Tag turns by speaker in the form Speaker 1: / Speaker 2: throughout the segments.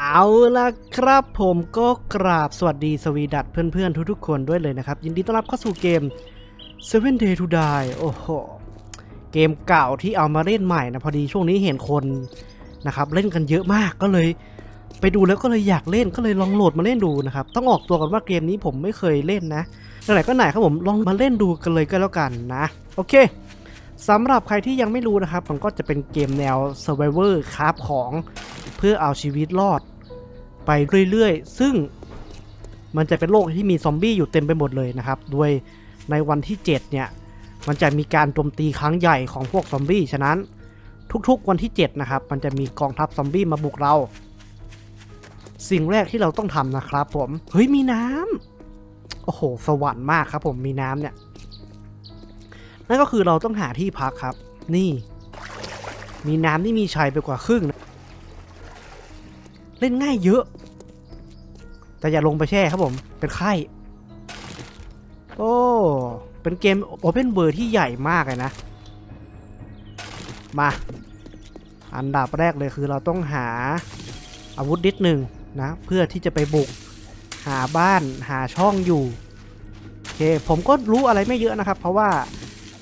Speaker 1: เอาละครับผมก็กราบสวัสดีสวีดัตเพื่อนๆ ทุกๆ คนด้วยเลยนะครับ ยินดีต้อนรับเข้าสู่เกม Seven Day to Die โอ้โห เกมเก่าที่เอามาเล่นใหม่นะ พอดีช่วงนี้เห็นคนนะครับเล่นกันเยอะมากก็เลย ไปดูแล้วก็เลยอยากเล่นก็เลยลองโหลดมาเล่นดูนะครับ ต้องออกตัวกันว่าเกมนี้ผมไม่เคยเล่นนะไหนก็ไหนครับผมลองมาเล่นดูกันเลยก็แล้วกันนะ โอเคสำหรับใครที่ยังไม่รู้นะครับ มันก็จะเป็นเกมแนว Survivor คราฟของ เพื่อเอาชีวิตรอด ไปเรื่อยๆ ซึ่งมันจะเป็นโลกที่มีซอมบี้อยู่เต็มไปหมดเลยนะครับโดยในวันที่ 7 เนี่ย มันจะมีการโจมตีครั้งใหญ่ของพวกซอมบี้ ฉะนั้นทุกๆวันที่ 7 นะครับ มันจะมีกองทัพซอมบี้มาบุกเรา สิ่งแรกที่เราต้องทำนะครับผม เฮ้ย มีน้ำ โอ้โห สวรรค์มากครับผมมีน้ำเนี่ย นั่นก็คือเราต้องหาที่พักครับ นี่ มีน้ำที่มีชัยไปกว่าครึ่งนะ เล่นง่ายเยอะ แต่อย่าลงไปแช่ครับผม เป็นไข้ โอ้ เป็นเกม Open World ที่ใหญ่มากเลยนะ มา อันดับแรกเลยคือเราต้องหาอาวุธนิดหนึ่งนะ เพื่อที่จะไปบุก หาบ้านหาช่องอยู่ โอเค ผมก็รู้อะไรไม่เยอะนะครับ เพราะว่า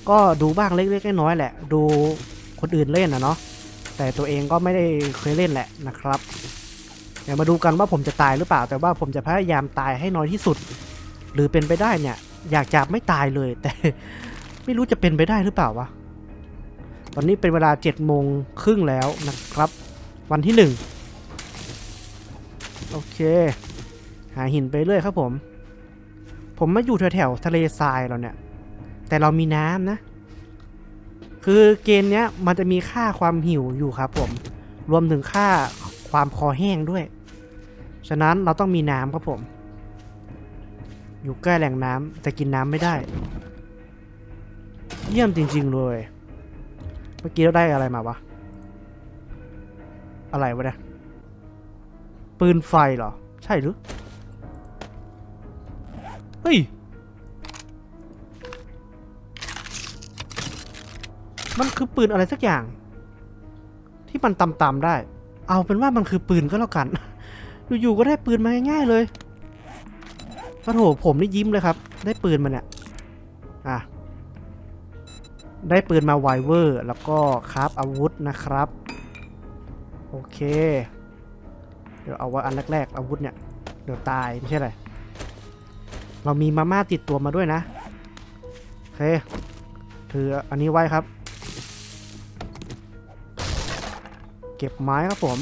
Speaker 1: ก็ดูบ้างเล็กๆน้อยๆแหละ ดูคนอื่นเล่นนะเนาะแต่ตัวเองก็ไม่ได้เคยเล่นแหละนะครับ เดี๋ยวมาดูกันว่าผมจะตายหรือเปล่า แต่ว่าผมจะพยายามตายให้น้อยที่สุด หรือเป็นไปได้เนี่ย อยากจะไม่ตายเลยแต่ไม่รู้จะเป็นไปได้หรือเปล่าวะตอนนี้เป็นเวลา7จ็ดโมงครึ่งแล้วนะครับ วันที่หนึ่งโอเค หาหินไปเรื่อยครับผม ผมมาอยู่แถวๆทะเลทรายเราเนี่ย แต่เรามีน้ำนะ คือเกมเนี้ยมันจะมีค่าความหิวอยู่ครับผม รวมถึงค่า ความคอแห้งด้วย ฉะนั้นเราต้องมีน้ำครับผม อยู่ใกล้แหล่งน้ำแต่กินน้ำไม่ได้ เยี่ยมจริง ๆ เลย เมื่อกี้เราได้อะไรมาวะ อะไรวะเนี่ยปืนไฟเหรอ ใช่หรือ เฮ้ย มันคือปืนอะไรสักอย่าง ที่มันตำๆได้ เอาเป็นว่ามันคือปืนก็แล้วกัน อยู่ๆก็ได้ปืนมาง่ายๆเลยปะโถผมนี่ยิ้มเลยครับ ได้ปืนมาเนี่ย อะ ได้ปืนมาไวเวอร์ แล้วก็คราฟอาวุธนะครับ โอเค เดี๋ยวเอาไว่าอันแรก ๆ อาวุธเนี่ย เดี๋ยวตายไม่ใช่ไร เรามีมาม่าติดตัวมาด้วยนะ โอเค ถืออันนี้ไว้ครับ เก็บไม้ครับผม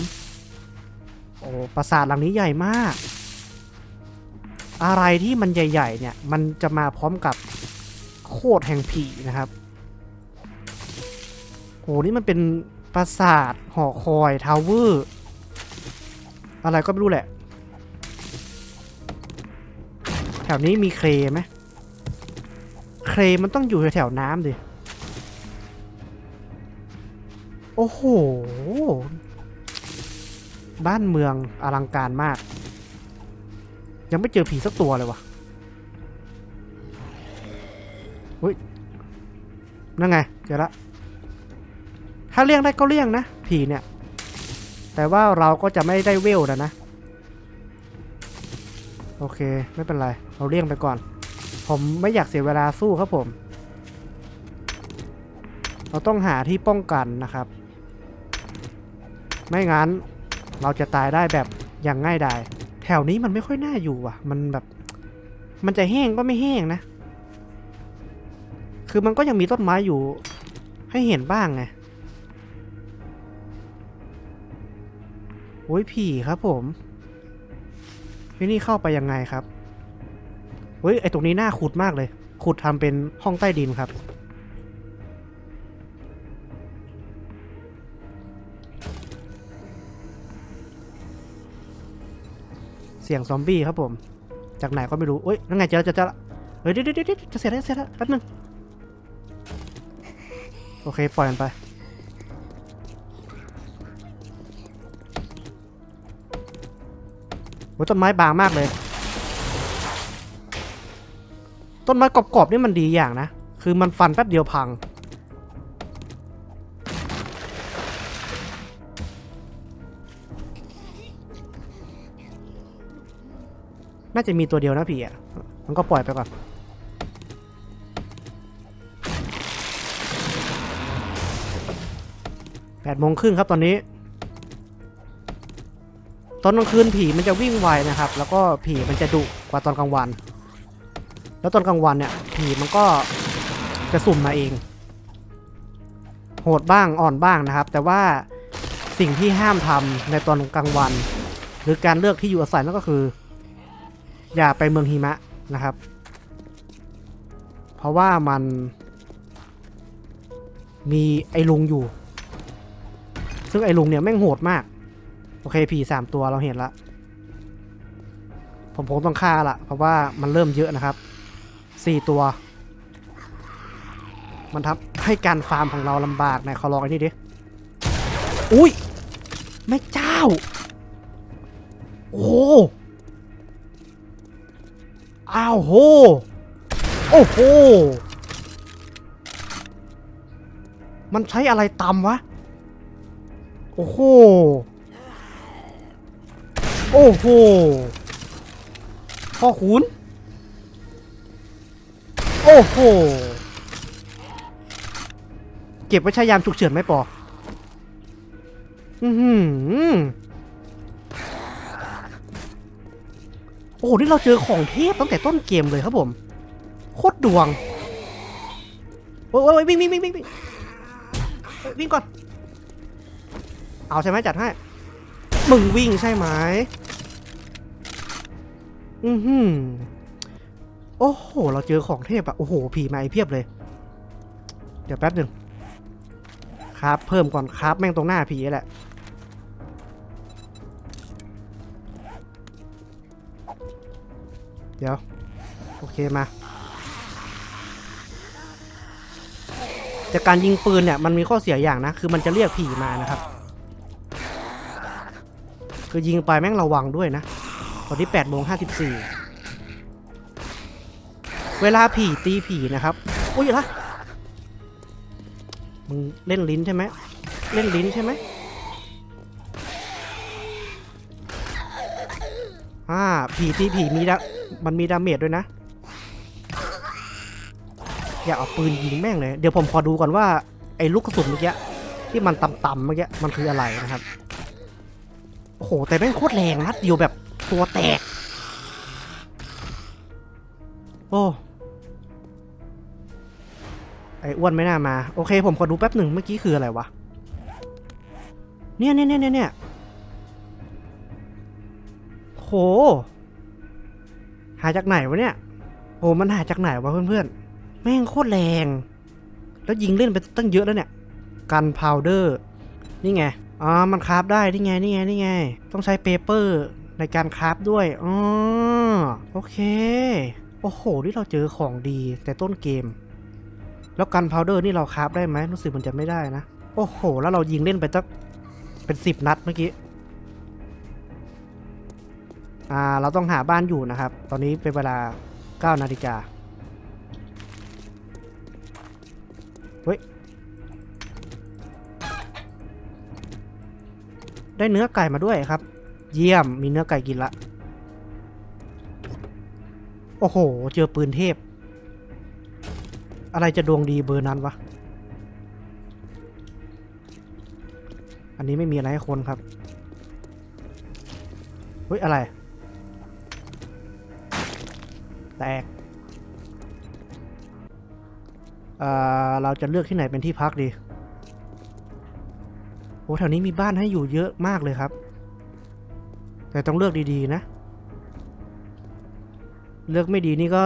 Speaker 1: โอ้ปราสาทหลังนี้ใหญ่มาก อะไรที่มันใหญ่ๆเนี่ย มันจะมาพร้อมกับโคตรแห่งผีนะครับโหนี่มันเป็นปราสาทหอคอยทาวเวอร์อะไรก็ไม่รู้แหละ แถวนี้มีเครไหมเครมันต้องอยู่แถวๆน้ำดิ อ้โห บ้านเมืองอลังการมาก ยังไม่เจอผีสักตัวเลยวะอุ้ย นั่นไง เจอละ ถ้าเลี่ยงได้ก็เลี่ยงนะ ผีเนี่ย แต่ว่าเราก็จะไม่ได้เวลนะนะ โอเค ไม่เป็นไร เราเลี่ยงไปก่อน ผมไม่อยากเสียเวลาสู้ครับผมเราต้องหาที่ป้องกันนะครับ ไม่งั้นเราจะตายได้แบบอย่างง่ายดาย แถวนี้มันไม่ค่อยน่าอยู่อะ มันแบบ มันจะแห้งก็ไม่แห้งนะ คือมันก็ยังมีต้นไม้อยู่ ให้เห็นบ้างไงโอ้ยผีครับผมที่นี่เข้าไปยังไงครับเฮ้ยไอตรงนี้น่าขุดมากเลย ขุดทำเป็นห้องใต้ดินครับ เสียงซอมบี้ครับผม จากไหนก็ไม่รู้เอ้ยนั่นไงเจอเจอเจอละเฮ้ยเดี๋ยวเดี๋ยวจะเสร็จแล้วจะเสร็จแล้วแป๊บนึงโอเคปล่อยมันไปโอ้ต้นไม้บางมากเลย ต้นไม้กรอบๆนี่มันดีอย่างนะ คือมันฟันแป๊บเดียวพังาจะมีตัวเดียวนะผีอะ มันก็ปล่อยไปก่อน แปดโมงครึ่งครับตอนนี้ ตอนกลางคืนผีมันจะวิ่งไวนะครับ แล้วก็ผีมันจะดุกว่าตอนกลางวัน แล้วตอนกลางวันเนี่ยผีมันก็จะสุ่มมาเอง โหดบ้างอ่อนบ้างนะครับ แต่ว่าสิ่งที่ห้ามทำในตอนกลางวัน หรือการเลือกที่อยู่อาศัยนั่นก็คือ อย่าไปเมืองหิมะนะครับ เพราะว่ามัน มีไอ้ลุงอยู่ ซึ่งไอ้ลุงเนี่ยแม่งโหดมาก โอเคผีสามตัวเราเห็นละ ผมคงต้องฆ่าละเพราะว่ามันเริ่มเยอะนะครับสี่ตัว มันทำให้การฟาร์มของเราลำบากนะขอลองไอ้นี่ดิ อุ้ยแม่เจ้า โอ้ อ้าวโห โอ้โห มันใช้อะไรตำวะ โอ้โห โอ้โห พ่อขุน โอ้โห เก็บไว้ใช้ยามฉุกเฉินไหมปอ อือหือ อ้โหนี่เราเจอของเทพตั้งแต่ต้นเกมเลยครับผม โคตรดวง โอ้ยวิ่งวิ่งวิ่งวิ่งวิ่งวิ่งก่อน เอาใช่ไหมจัดให้ มึงวิ่งใช่ไหมอือหือโอ้โห เราเจอของเทพอะโอ้โห ผีมาไอเพียบเลย เดี๋ยวแป๊บหนึ่งครับ เพิ่มก่อนครับ แม่งตรงหน้าผีแหละ ดี๋ยว โอเคมา จากการยิงปืนเนี่ยมันมีข้อเสียอย่างนะ คือมันจะเรียกผีมานะครับ คือยิงไปแม่งระวังด้วยนะ ตอนที่8โมง54 เวลาผีตีผีนะครับอุ้ยละมึงเล่นลิ้นใช่ไหมเล่นลิ้นใช่ไหมอ่าผีตีผีมีดา มันมีดาเมจด้วยนะ อย่าเอาปืนยิงแม่งเลย เดี๋ยวผมขอดูก่อนว่าไอ้ลูกกระสุนเมื่อกี้ที่มันต่ำๆเมื่อกี้มันคืออะไรนะครับ โอ้โห แต่แม่งโคตรแรงนัดเดียวแบบตัวแตก โอ้ไอ้อ้วนไม่น่ามา โอเค ผมขอดูแป๊บหนึ่งเมื่อกี้คืออะไรวะ เนี่ยเนี่ยเนี่ยเนี่ยเนี่ยโห หาจากไหนวะเนี่ยโอ้มันหาจากไหนวะเพื่อนๆ แม่งโคตรแรง แล้วยิงเล่นไปตั้งเยอะแล้วเนี่ย กันพาวเดอร์ นี่ไง อ๋อ มันคราฟได้ นี่ไง นี่ไง นี่ไง ต้องใช้เปเปอร์ในการคราฟด้วย อ๋อ โอเค โอ้โหนี่เราเจอของดีแต่ต้นเกม แล้วกันพาวเดอร์นี่เราคราฟได้ไหมรู้สึกมันจะไม่ได้นะ โอ้โห แล้วเรายิงเล่นไปตั้งเป็นสิบนัดเมื่อกี้ อ่าเราต้องหาบ้านอยู่นะครับ ตอนนี้เป็นเวลา 9 นาฬิกาเฮ้ย ได้เนื้อไก่มาด้วยครับ เยี่ยมมีเนื้อไก่กินละ โอ้โห เจอปืนเทพ อะไรจะดวงดีเบอร์นั้นวะ อันนี้ไม่มีอะไรให้คนครับเฮ้ย อะไร แตกเอ่อเราจะเลือกที่ไหนเป็นที่พักดีโอ้แถวนี้มีบ้านให้อยู่เยอะมากเลยครับ แต่ต้องเลือกดีๆนะ เลือกไม่ดีนี่ก็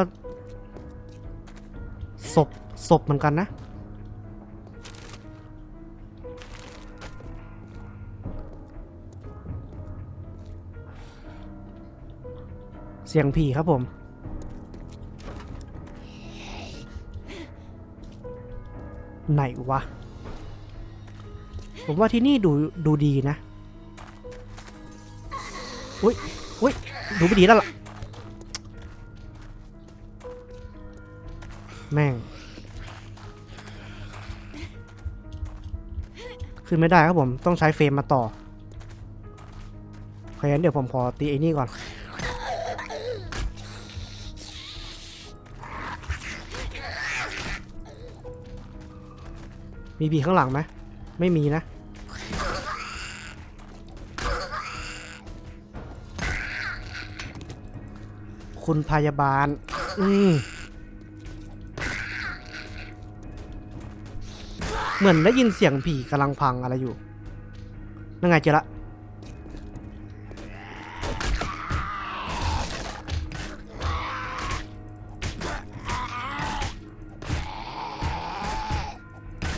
Speaker 1: ศพศพเหมือนกันนะ เสียงผีครับผม ไหนวะ ผมว่าที่นี่ดูดูดีนะ อุ้ยอุ้ยดูไม่ดีแล้วล่ะ แม่ง ขึ้นไม่ได้ครับผม ต้องใช้เฟรมมาต่อโอเคงั้นเดี๋ยวผมขอตีไอ้นี่ก่อน มีผีข้างหลังไหมไม่มีนะ คุณพยาบาล อืมเหมือนได้ยินเสียงผีกำลังพังอะไรอยู่ นั่งไงเจอละ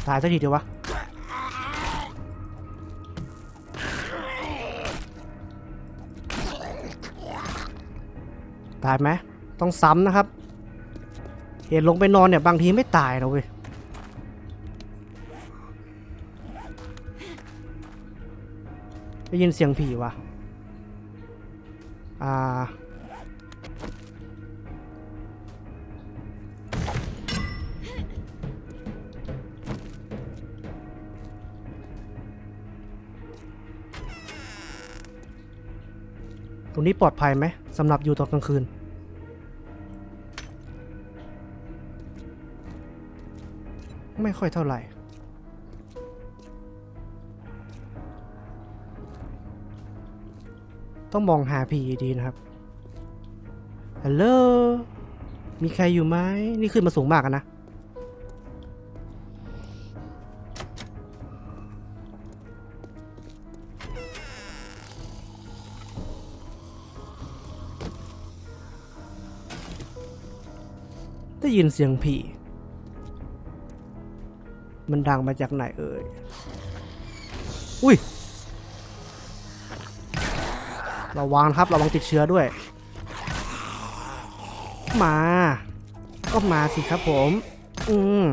Speaker 1: ตายสักทีเดียววะตายไหมต้องซ้ำนะครับ เห็นลงไปนอนเนี่ย บางทีไม่ตายนะเว้ยได้ยินเสียงผีว่ะอ่า รงนี้ปลอดภัยไหมสำหรับอยู่ตอนกลางคืน ไม่ค่อยเท่าไหร่ต้องมองหาผีดีนะครับ ฮัลโหล มีใครอยู่ไหม นี่ขึ้นมาสูงมากนะ ได้ยินเสียงผี มันดังมาจากไหนเอ่ย อุ้ย ระวังครับ ระวังติดเชื้อด้วย มา ก็มาสิครับผม อืม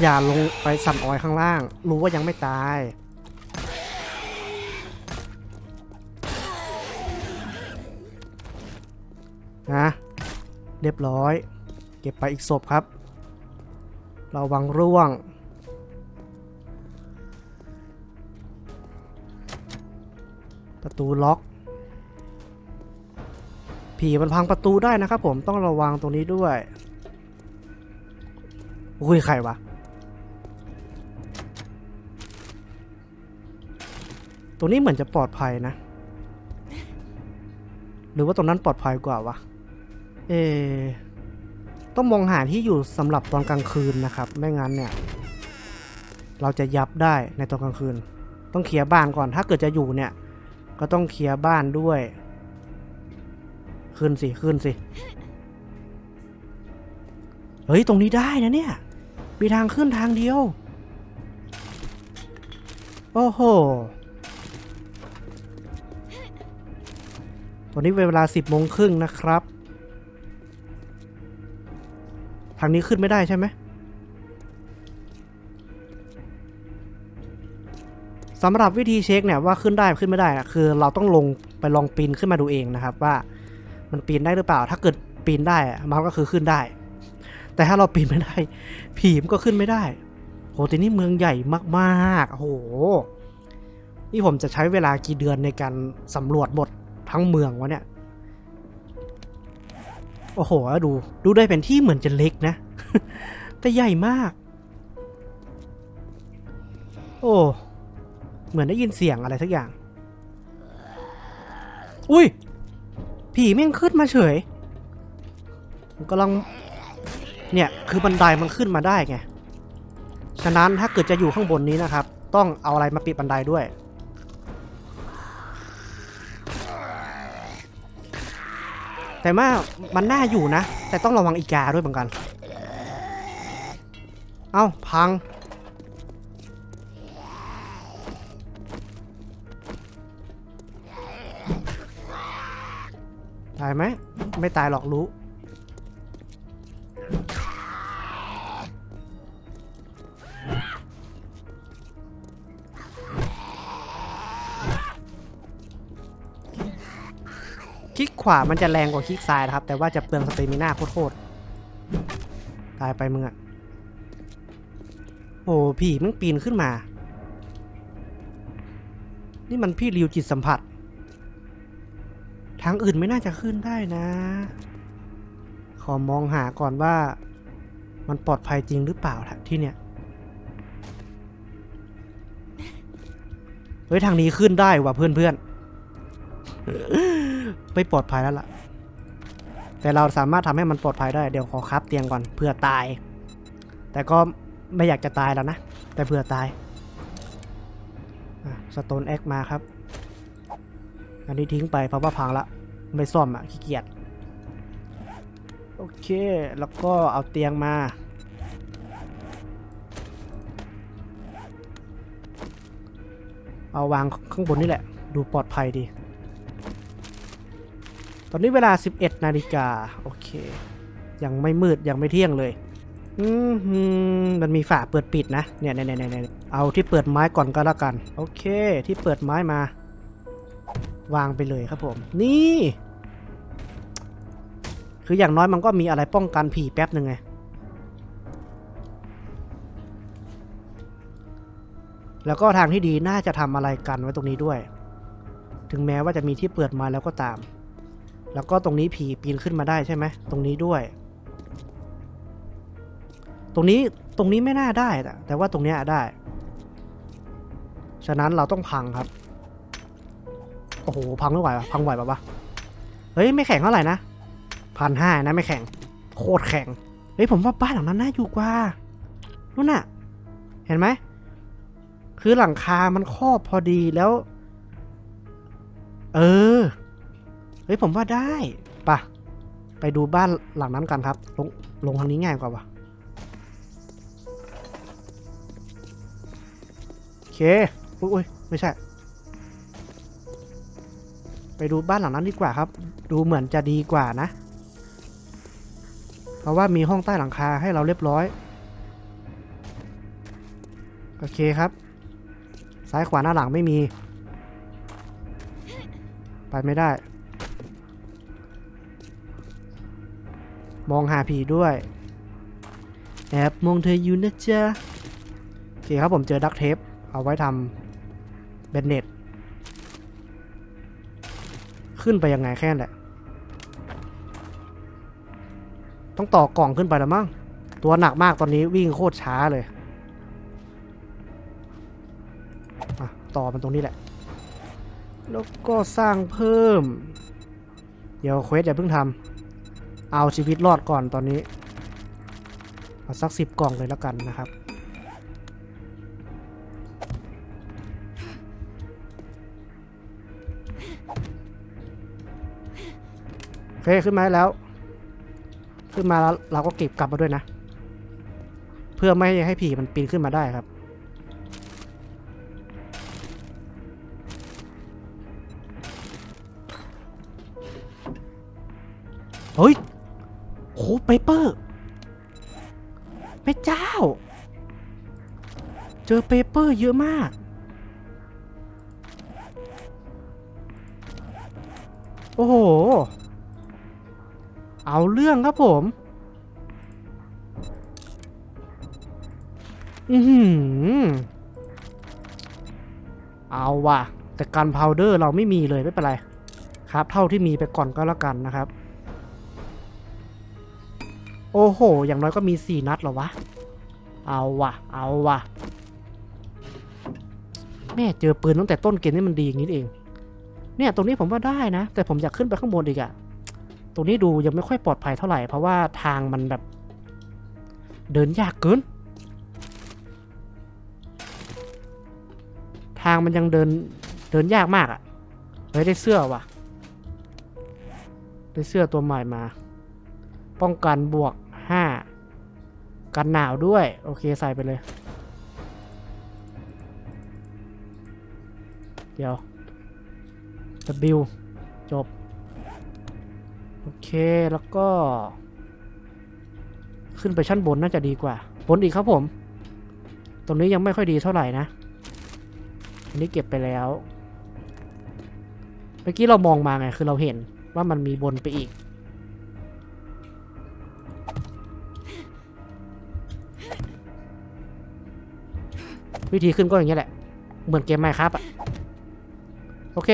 Speaker 1: อย่าลงไปสั่นออยข้างล่าง รู้ว่ายังไม่ตายนะ เรียบร้อย เก็บไปอีกศพครับระวังร่วง ประตูล็อก ผีมันพังประตูได้นะครับผมต้องระวังตรงนี้ด้วยอุ้ยใครวะตรงนี้เหมือนจะปลอดภัยนะ หรือว่าตรงนั้นปลอดภัยกว่าวะ เอ ต้องมองหาที่อยู่สำหรับตอนกลางคืนนะครับ ไม่งั้นเนี่ย เราจะยับได้ในตอนกลางคืน ต้องเคลียร์บ้านก่อน ถ้าเกิดจะอยู่เนี่ย ก็ต้องเคลียร์บ้านด้วย ขึ้นสิ ขึ้นสิ เฮ้ย ตรงนี้ได้นะเนี่ย มีทางขึ้นทางเดียว โอ้โหตอนนี้เวลาสิบโมงครึ่งนะครับ ทางนี้ขึ้นไม่ได้ใช่ไหมสำหรับวิธีเช็คเนี่ยว่าขึ้นได้ขึ้นไม่ได้นะคือเราต้องลงไปลองปีนขึ้นมาดูเองนะครับ ว่ามันปีนได้หรือเปล่า ถ้าเกิดปีนได้มันก็คือขึ้นได้ แต่ถ้าเราปีนไม่ได้ผีมก็ขึ้นไม่ได้โหแต่นี่เมืองใหญ่มากๆโอ้โหนี่ผมจะใช้เวลากี่เดือนในการสำรวจหมดทั้งเมืองวะเนี่ย โอ้โห ดู ดูได้เป็นที่เหมือนจะเล็กนะ แต่ใหญ่มาก โอ้ เหมือนได้ยินเสียงอะไรสักอย่าง อุ้ย ผีแม่งขึ้นมาเฉยกำลัง เนี่ย คือบันไดมันขึ้นมาได้ไง ฉะนั้นถ้าเกิดจะอยู่ข้างบนนี้นะครับ ต้องเอาอะไรมาปิดบันไดด้วย แต่ว่ามันน่าอยู่นะ แต่ต้องระวังอีกาด้วยเหมือนกัน เอ้า พัง ตายไหม ไม่ตายหรอกรู้ วามันจะแรงกว่าคลิกซ้ายนะครับ แต่ว่าจะเปลืองสเตมิน่าโคตรๆตายไปมึงอะโอ้ผีมึงปีนขึ้นมา นี่มันพี่ริวจิตสัมผัส ทางอื่นไม่น่าจะขึ้นได้นะ ขอมองหาก่อนว่า มันปลอดภัยจริงหรือเปล่าที่เนี่ยเฮ้ยทางนี้ขึ้นได้ว่ะเพื่อนเพื่อน ไม่ปลอดภัยแล้วล่ะ แต่เราสามารถทำให้มันปลอดภัยได้ เดี๋ยวขอคับเตียงก่อนเพื่อตาย แต่ก็ไม่อยากจะตายแล้วนะ แต่เพื่อตายสโตนแอคมาครับ อันนี้ทิ้งไปเพราะว่าพังละ ไม่ซ่อมอะขี้เกียจ โอเค แล้วก็เอาเตียงมาเอาวางข้างบนนี่แหละ ดูปลอดภัยดี ตอนนี้เวลา 11 นาฬิกาโอเค ยังไม่มืดยังไม่เที่ยงเลยอืมมันมีฝาเปิดปิดนะเนี่ยเนี่ยเนี่ยเนี่ยเอาที่เปิดไม้ก่อนก็แล้วกัน โอเค ที่เปิดไม้มา วางไปเลยครับผม นี่ คืออย่างน้อยมันก็มีอะไรป้องกันผีแป๊บหนึ่งไงแล้วก็ทางที่ดีน่าจะทำอะไรกันไว้ตรงนี้ด้วย ถึงแม้ว่าจะมีที่เปิดมาแล้วก็ตาม แล้วก็ตรงนี้ผีปีนขึ้นมาได้ใช่ไหมตรงนี้ด้วย ตรงนี้ตรงนี้ไม่น่าได้แต่แต่ว่าตรงเนี้ยได้ ฉะนั้นเราต้องพังครับ โอ้โหพังไม่ไหวปะพังไหวปะวะเฮ้ยไม่แข็งเท่าไหร่นะพันห้านะไม่แข็ง โคตรแข็งเฮ้ยผมว่าบ้านหลังนั้นน่าอยู่กว่านู่นน่ะ เห็นไหมคือหลังคามันครอบพอดีแล้ว เออ ฮ้ยผมว่าได้ปะไปดูบ้านหลังนั้นกันครับ ลงลงทางนี้ง่ายกว่าวะโอเคอุ้ยอุ้ยไม่ใช่ ไปดูบ้านหลังนั้นดีกว่าครับ ดูเหมือนจะดีกว่านะ เพราะว่ามีห้องใต้หลังคาให้เราเรียบร้อย โอเคครับ ซ้ายขวาหน้าหลังไม่มี ไปไม่ได้ มองหาผีด้วย แอบมองเธออยู่นะจ๊ะโอเคครับผมเจอดักเทปเอาไว้ทำเบนเน็ตขึ้นไปยังไงแค่นั้นแหละ ต้องต่อกล่องขึ้นไปแล้วมั้ง ตัวหนักมากตอนนี้วิ่งโคตรช้าเลยต่อมันตรงนี้แหละ แล้วก็สร้างเพิ่ม เดี๋ยวเควสอย่าเพิ่งทำ เอาชีวิตรอดก่อนตอนนี้เอาสักสิบกล่องเลยแล้วกันนะครับ โอเค ขึ้นมาแล้ว ขึ้นมาแล้วเราก็เก็บกลับมาด้วยนะ เพื่อไม่ให้ผีมันปีนขึ้นมาได้ครับเฮ้ย โหเปเปอร์แม่เจ้า เจอเปเปอร์เยอะมาก โอ้โห เอาเรื่องครับผม อือหือเอาว่ะ แต่การพาวเดอร์เราไม่มีเลยไม่เป็นไร ครับ เท่าที่มีไปก่อนก็แล้วกันนะครับ โอ้โห อย่างน้อยก็มีสี่นัดหรอวะ เอาว่ะเอาว่ะแม่เจอปืนตั้งแต่ต้นเกมนี่มันดีอย่างนี้เอง เนี่ยตรงนี้ผมว่าได้นะ แต่ผมอยากขึ้นไปข้างบนอีกอะตรงนี้ดูยังไม่ค่อยปลอดภัยเท่าไหร่ เพราะว่าทางมันแบบ เดินยากเกิน ทางมันยังเดินเดินยากมากอะ่ะเฮ้ยได้เสื้อว่ะ ได้เสื้อตัวใหม่มา ป้องกันบวกห้ากันหนาวด้วย โอเคใส่ไปเลย เดี๋ยว W จบ โอเคแล้วก็ ขึ้นไปชั้นบนน่าจะดีกว่า บนอีกครับผม ตรงนี้ยังไม่ค่อยดีเท่าไหร่นะ อันนี้เก็บไปแล้ว เมื่อกี้เรามองมาไง คือเราเห็นว่ามันมีบนไปอีก วิธีขึ้นก็อย่างเงี้ยแหละ เหมือนเกมไมครับอะโอเค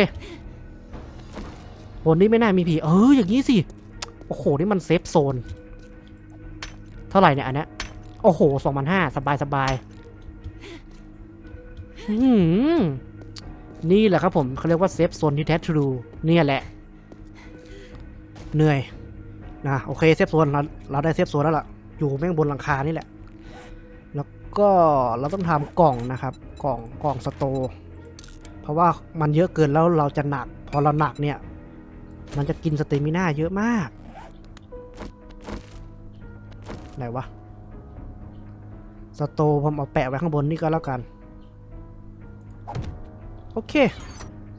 Speaker 1: บนนี้ไม่น่ามีผี เอออย่างนี้สิ โอ้โห นี่มันเซฟโซน เท่าไหร่เนี่ยอันเนี้ยโอ้โหสองพันห้าสบายสบายนี่แหละครับผมเขาเรียกว่าเซฟโซนที่แท้ทรูเนี่ยแหละ เหนื่อยนะโอเคเซฟโซนเราเราได้เซฟโซนแล้วล่ะ อยู่แม่งบนหลังคานี่แหละ ก็เราต้องทำกล่องนะครับ กล่องกล่องสโตเพราะว่ามันเยอะเกินแล้วเราจะหนัก พอเราหนักเนี่ย มันจะกินสเตมิน่าเยอะมาก ไหนวะ สโตผมเอาแปะไว้ข้างบนนี่ก็แล้วกัน โอเค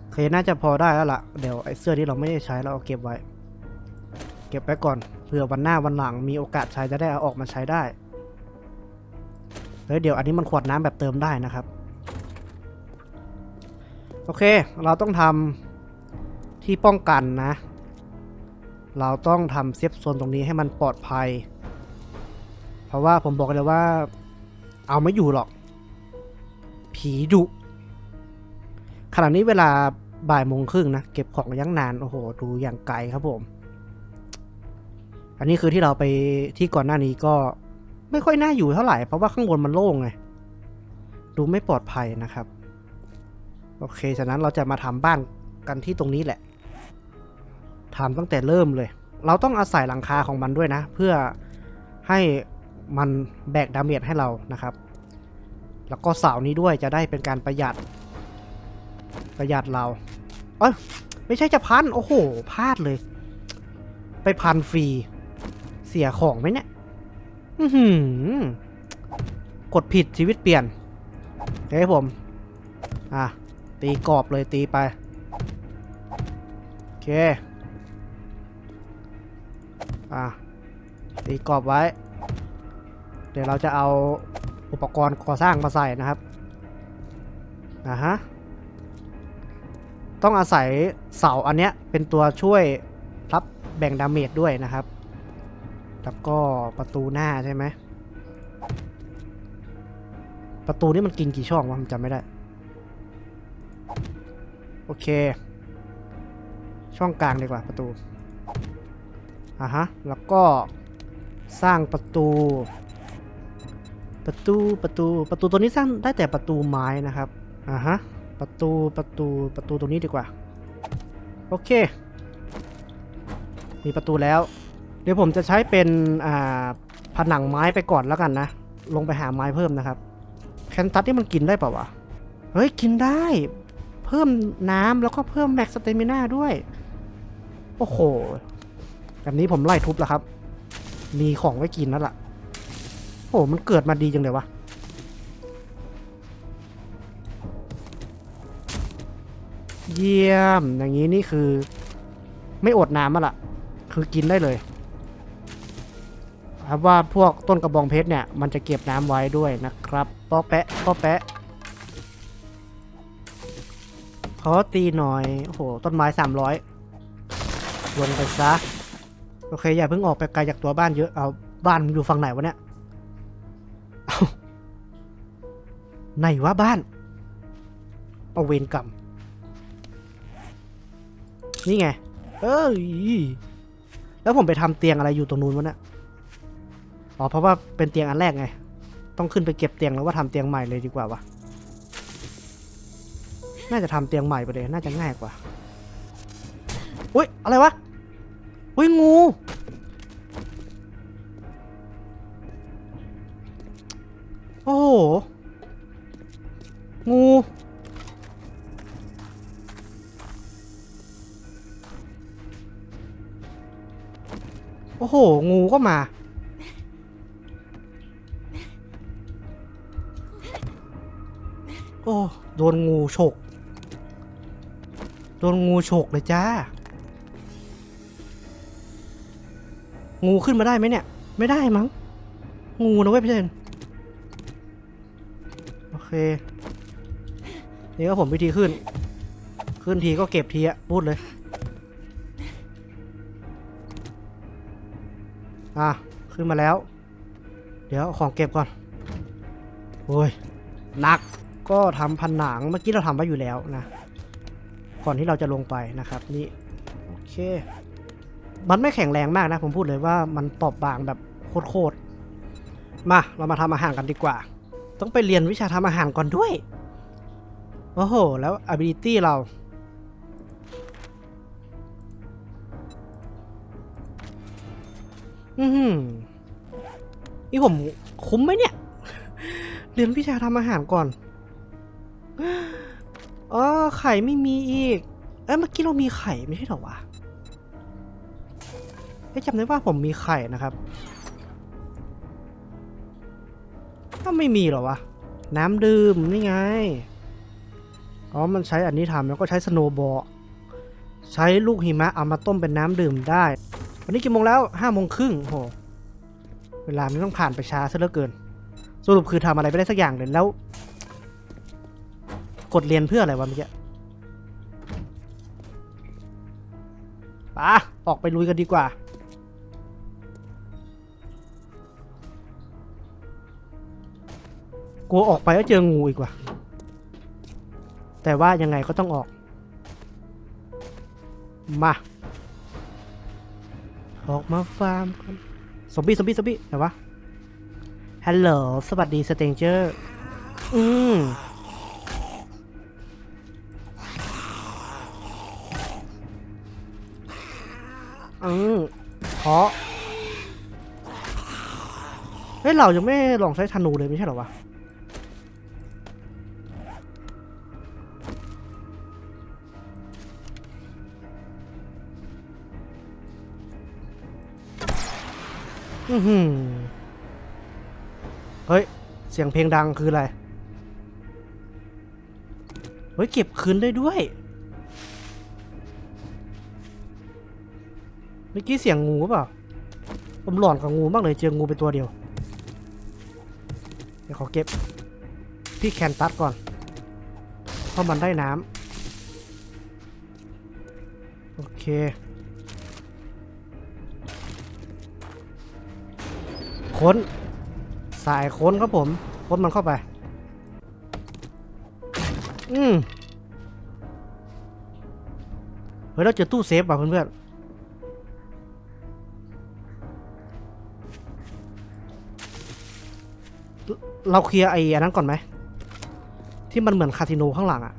Speaker 1: โอเคน่าจะพอได้แล้วล่ะ เดี๋ยวไอ้เสื้อที่เราไม่ได้ใช้เราเอาเก็บไว้ เก็บไว้ก่อนเผื่อวันหน้าวันหลังมีโอกาสใช้จะได้เอาออกมาใช้ได้ แล้วเดี๋ยวอันนี้มันขวดน้ำแบบเติมได้นะครับ โอเค เราต้องทำที่ป้องกันนะ เราต้องทำเซฟโซนตรงนี้ให้มันปลอดภัย เพราะว่าผมบอกเลยว่า เอาไม่อยู่หรอก ผีดุขณะนี้เวลาบ่ายโมงครึ่งนะ เก็บของยังนาน โอ้โห ดูอย่างไกลครับผม อันนี้คือที่เราไปที่ก่อนหน้านี้ก็ ไม่ค่อยน่าอยู่เท่าไหร่ เพราะว่าข้างบนมันโล่งไง ดูไม่ปลอดภัยนะครับ โอเค ฉะนั้นเราจะมาทำบ้านกันที่ตรงนี้แหละทำตั้งแต่เริ่มเลย เราต้องอาศัยหลังคาของมันด้วยนะ เพื่อให้มันแบกดาเมจให้เรานะครับ แล้วก็เสานี้ด้วยจะได้เป็นการประหยัด ประหยัดเรา เอ้ยไม่ใช่จะพัน โอ้โห พลาดเลย ไปพันฟรี เสียของไหมเนี่ย กดผิดชีวิตเปลี่ยนเฮ้ยผม อะ ตีกรอบเลยตีไป โอเค อะ ตีกรอบไว้ เดี๋ยวเราจะเอาอุปกรณ์ก่อสร้างมาใส่นะครับอ่าฮะ ต้องอาศัยเสาอันเนี้ยเป็นตัวช่วยรับแบ่งดาเมจด้วยนะครับ แล้วก็ประตูหน้าใช่ไหม ประตูนี่มันกินกี่ช่องวะผมจำไม่ได้ โอเค ช่องกลางดีกว่าประตู อะฮะ แล้วก็สร้างประตู ประตู ประตู ประตูตัวนี้สร้างได้แต่ประตูไม้นะครับ อะฮะ ประตู ประตู ประตูตรงนี้ดีกว่า โอเค มีประตูแล้ว ดี๋ยวผมจะใช้เป็นผนังไม้ไปก่อนแล้วกันนะ ลงไปหาไม้เพิ่มนะครับ แคนตัสที่มันกินได้เปล่าวะ เฮ้ย กินได้ เพิ่มน้ำแล้วก็เพิ่มแม็กสเตมิน่าด้วย โอ้โห แบบนี้ผมไล่ทุบแล้วครับ มีของไว้กินแล้วล่ะโอ้โหมันเกิดมาดีจังเลยวะเยี่ยม อย่างนี้นี่คือ ไม่อดน้ำมาละคือกินได้เลย ครับว่าพวกต้นกระบองเพชรเนี่ยมันจะเก็บน้ำไว้ด้วยนะครับปอแปะปอแปะขอตีหน่อยโอ้โหต้นไม้สามร้อยลงไปซะโอเคอย่าเพิ่งออกไปไกลจากตัวบ้านเยอะเอาบ้านอยู่ฝั่งไหนวะเนี่ยเอาไหนวะบ้าน เอาเวรกรรม นี่ไง เอ้ย แล้วผมไปทำเตียงอะไรอยู่ตรงนู้นวะเนี่ย อ๋อเพราะว่าเป็นเตียงอันแรกไง ต้องขึ้นไปเก็บเตียงแล้วว่าทำเตียงใหม่เลยดีกว่าวะน่าจะทำเตียงใหม่ไปเลยน่าจะง่ายกว่าอุ้ยอะไรวะอุ้ยงูโอ้โหงูโอ้โห งูก็มา โดนงูฉก โดนงูฉกเลยจ้า งูขึ้นมาได้ไหมเนี่ย ไม่ได้มั้ง งูนะเว้ยพี่เชนโอเค นี่ก็ผมวิธีขึ้น ขึ้นทีก็เก็บทีอะพูดเลย อะ ขึ้นมาแล้ว เดี๋ยวของเก็บก่อน โอ้ยหนัก ก็ทำผนังเมื่อกี้เราทำไว้อยู่แล้วนะ ก่อนที่เราจะลงไปนะครับนี่โอเค มันไม่แข็งแรงมากนะ ผมพูดเลยว่ามันตอบบางแบบโคตรๆมาเรามาทำอาหารกันดีกว่า ต้องไปเรียนวิชาทำอาหารก่อนด้วยโอ้โห แล้ว ability เรา อือหือนี่ผมคุ้มไหมเนี่ย เรียนวิชาทำอาหารก่อน อ๋อไข่ไม่มีอีก เอ้ยเมื่อกี้เรามีไข่ไม่ใช่เหรอวะเอ้ยจำได้ว่าผมมีไข่นะครับถ้าไม่มีเหรอวะ น้ำดื่มนี่ไง อ๋อ มันใช้อันนี้ทำแล้วก็ใช้สโนว์บอลใช้ลูกหิมะเอามาต้มเป็นน้ำดื่มได้ วันนี้กี่โมงแล้วห้าโมงครึ่งโห เวลามันต้องผ่านไปช้าซะเหลือเกิน สรุปคือทำอะไรไม่ได้สักอย่างเลยแล้ว กดเรียนเพื่ออะไรวะเมื่อกี้ปะออกไปลุยกันดีกว่า กลัวออกไปก็เจองูอีกว่ะแต่ว่ายังไงก็ต้องออก มา ออกมาฟาร์มกันซอมบี้ซอมบี้ซอมบี้ไหนวะ ฮัลโหล สวัสดีสเตนเจอร์ อืม อืมเพราะเฮ้ยเรายังไม่ลองใช้ธนูเลยไม่ใช่หรอวะอือหือเฮ้ย เสียงเพลงดังคืออะไร เฮ้ย เก็บคืนได้ด้วย มื่อกี้เสียงงูเปล่าผมหลอนกับงูมากเลยเจองูเป็นตัวเดียว เดี๋ยวขอเก็บพี่แคนตัสก่อน เพราะมันได้น้ำ โอเค ค้น สายค้นครับผม ค้นมันเข้าไป อืมเฮ้ยเราเจอตู้เซฟว่ะเพื่อนๆ เราเคลียร์ไอ้อันนั้นก่อนไหม ที่มันเหมือนคาสิโนข้างหลังอะ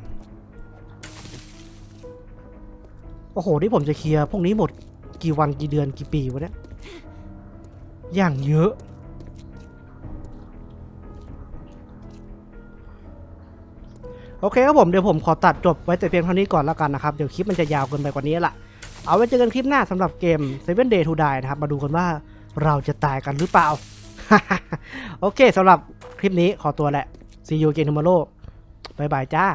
Speaker 1: โอ้โหที่ผมจะเคลียร์พวกนี้หมดกี่วันกี่เดือนกี่ปีวะเนี่ย อย่างเยอะ โอเคครับผมเดี๋ยวผมขอตัดจบไว้แต่เพียงเท่านี้ก่อนแล้วกันนะครับ เดี๋ยวคลิปมันจะยาวเกินไปกว่านี้ละเอาไว้เจอกันคลิปหน้าสำหรับเกม Seven Day to Die นะครับ มาดูกันว่าเราจะตายกันหรือเปล่า โอเคสำหรับ คลิปนี้ขอตัวแหละ See you again tomorrow บายบายจ้า